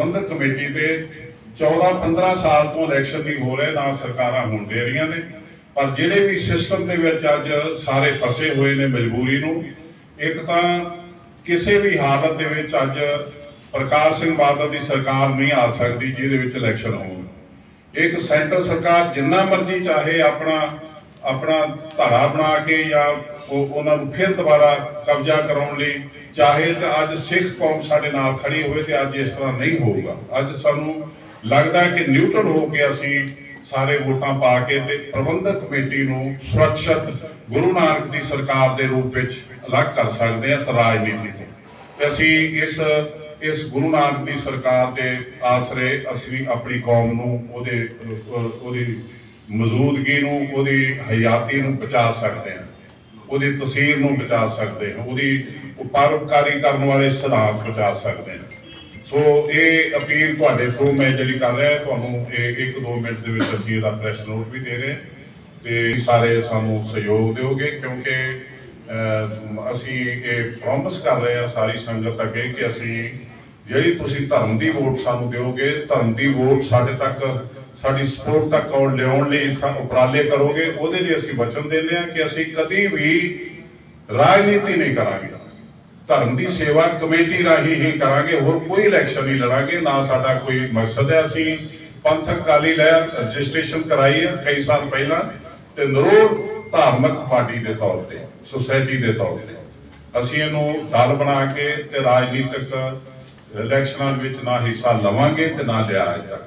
ਪ੍ਰਬੰਧਕ committee ਤੇ 14-15 ਸਾਲ ਤੋਂ ਇਲੈਕਸ਼ਨ ਨਹੀਂ ਹੋ ਰਹੇ, ਨਾ ਸਰਕਾਰਾਂ ਹੋਣ ਦੇ ਰਹੀਆਂ ਨੇ। ਪਰ ਜਿਹੜੇ ਵੀ ਸਿਸਟਮ ਦੇ ਵਿੱਚ ਅੱਜ ਸਾਰੇ ਫਸੇ ਹੋਏ ਨੇ ਮਜਬੂਰੀ ਨੂੰ, ਇੱਕ ਤਾਂ ਕਿਸੇ ਵੀ ਹਾਲਤ ਦੇ ਵਿੱਚ ਅੱਜ ਪ੍ਰਕਾਸ਼ ਸਿੰਘ ਬਾਦਲ ਦੀ ਸਰਕਾਰ ਨਹੀਂ ਆ ਸਕਦੀ ਜਿਹਦੇ ਵਿੱਚ ਇਲੈਕਸ਼ਨ ਹੋਣ। ਇੱਕ ਸੈਂਟਰ ਸਰਕਾਰ ਜਿੰਨਾ ਮਰਜ਼ੀ ਚਾਹੇ ਆਪਣਾ ਆਪਣਾ ਧਾਰਾ ਬਣਾ ਕੇ ਜਾਂ ਉਹਨਾਂ ਨੂੰ ਫਿਰ ਦੁਬਾਰਾ ਕਬਜ਼ਾ ਕਰਾਉਣ ਲਈ ਚਾਹੇ ਤਾਂ ਅੱਜ ਸਿੱਖ ਕੌਮ ਸਾਡੇ ਨਾਲ ਖੜੀ ਹੋਵੇ ਤੇ ਅੱਜ ਇਸ ਤਰ੍ਹਾਂ ਨਹੀਂ ਹੋਊਗਾ। ਅੱਜ ਸਾਨੂੰ ਲੱਗਦਾ ਕਿ ਨਿਊਟਰਲ ਹੋ ਕੇ ਅਸੀਂ ਸਾਰੇ ਵੋਟਾਂ ਪਾ ਕੇ ਤੇ ਪ੍ਰਬੰਧਕ ਕਮੇਟੀ ਨੂੰ ਸੁਰੱਖਿਅਤ ਗੁਰੂ ਨਾਨਕ ਦੀ ਸਰਕਾਰ ਦੇ ਰੂਪ ਵਿੱਚ ਅਲੱਗ ਕਰ ਸਕਦੇ ਹਾਂ ਇਸ ਰਾਜਨੀਤੀ ਤੋਂ। ਤੇ ਅਸੀਂ ਇਸ ਇਸ ਗੁਰੂ ਨਾਨਕ ਦੀ ਸਰਕਾਰ ਦੇ ਆਸਰੇ ਅਸੀਂ ਆਪਣੀ ਕੌਮ ਨੂੰ ਉਹਦੇ ਉਹਦੀ ਮੌਜੂਦਗੀ ਨੂੰ, ਉਹਦੀ ਹਯਾਤੀ ਨੂੰ ਬਚਾ ਸਕਦੇ ਹਾਂ। ਉਹਦੀ ਤਸਵੀਰ ਨੂੰ ਬਚਾ ਸਕਦੇ ਹਾਂ। ਉਹਦੀ ਉਪਾਰਪਕਾਰੀ ਕਰਨ ਵਾਲੇ ਸਿਧਾਂਤ ਬਚਾ ਸਕਦੇ ਹਾਂ। ਸੋ ਇਹ ਅਪੀਲ ਤੁਹਾਡੇ ਥਰੂ ਮੈਂ ਜਿਹੜੀ ਕਰ ਰਿਹਾ, ਤੁਹਾਨੂੰ ਇਹ ਇੱਕ ਦੋ ਮਿੰਟ ਦੇ ਵਿੱਚ ਅਸੀਂ ਇਹਦਾ ਪ੍ਰੈਸ ਨੋਟ ਵੀ ਦੇ ਰਹੇ ਹਾਂ ਤੇ ਸਾਰੇ ਸਾਨੂੰ ਸਹਿਯੋਗ ਦਿਓਗੇ, ਕਿਉਂਕਿ ਅਸੀਂ ਇਹ ਪ੍ਰੋਮਿਸ ਕਰ ਰਹੇ ਹਾਂ ਸਾਰੀ ਸੰਗਤ ਅੱਗੇ ਕਿ ਅਸੀਂ ਜਿਹੜੀ ਤੁਸੀਂ ਧਰਮ ਦੀ ਵੋਟ ਸਾਨੂੰ ਦਿਓਗੇ, ਧਰਮ ਦੀ ਵੋਟ ਸਾਡੇ ਤੱਕ ਸਾਡੀ ਸਪੋਰਟ ਤੱਕ ਆਉਣ ਲਿਆਉਣ ਲਈ ਸਾ- ਉਪਰਾਲੇ ਕਰੋਗੇ, ਉਹਦੇ ਲਈ ਅਸੀਂ ਵਚਨ ਦਿੰਦੇ ਹਾਂ ਕਿ ਅਸੀਂ ਕਦੀ ਵੀ ਰਾਜਨੀਤੀ ਨਹੀਂ ਕਰਾਂਗੇ। ਧਰਮ ਦੀ ਸੇਵਾ ਕਮੇਟੀ ਰਾਹੀਂ ਹੀ ਕਰਾਂਗੇ, ਹੋਰ ਕੋਈ ਇਲੈਕਸ਼ਨ ਨਹੀਂ ਲੜਾਂਗੇ, ਨਾ ਸਾਡਾ ਕੋਈ ਮਕਸਦ ਹੈ। ਅਸੀਂ ਪੰਥਕ ਕਾਲੀ ਲਹਿਰ ਰਜਿਸਟ੍ਰੇਸ਼ਨ ਕਰਾਈ ਹੈ ਕਈ ਸਾਲ ਪਹਿਲਾਂ ਤੇ ਨਰੋੜ ਧਾਰਮਿਕ ਪਾਰਟੀ ਦੇ ਤੌਰ ਤੇ ਸੁਸਾਇਟੀ ਦੇ ਤੌਰ ਤੇ। ਅਸੀਂ ਇਹਨੂੰ ਦਲ ਬਣਾ ਕੇ ਤੇ ਰਾਜਨੀਤਿਕ ਇਲੈਕਸ਼ਨਾਂ ਵਿੱਚ ਨਾ ਹਿੱਸਾ ਲਵਾਂਗੇ ਤੇ ਨਾ ਲਿਆ ਜਾਏਗਾ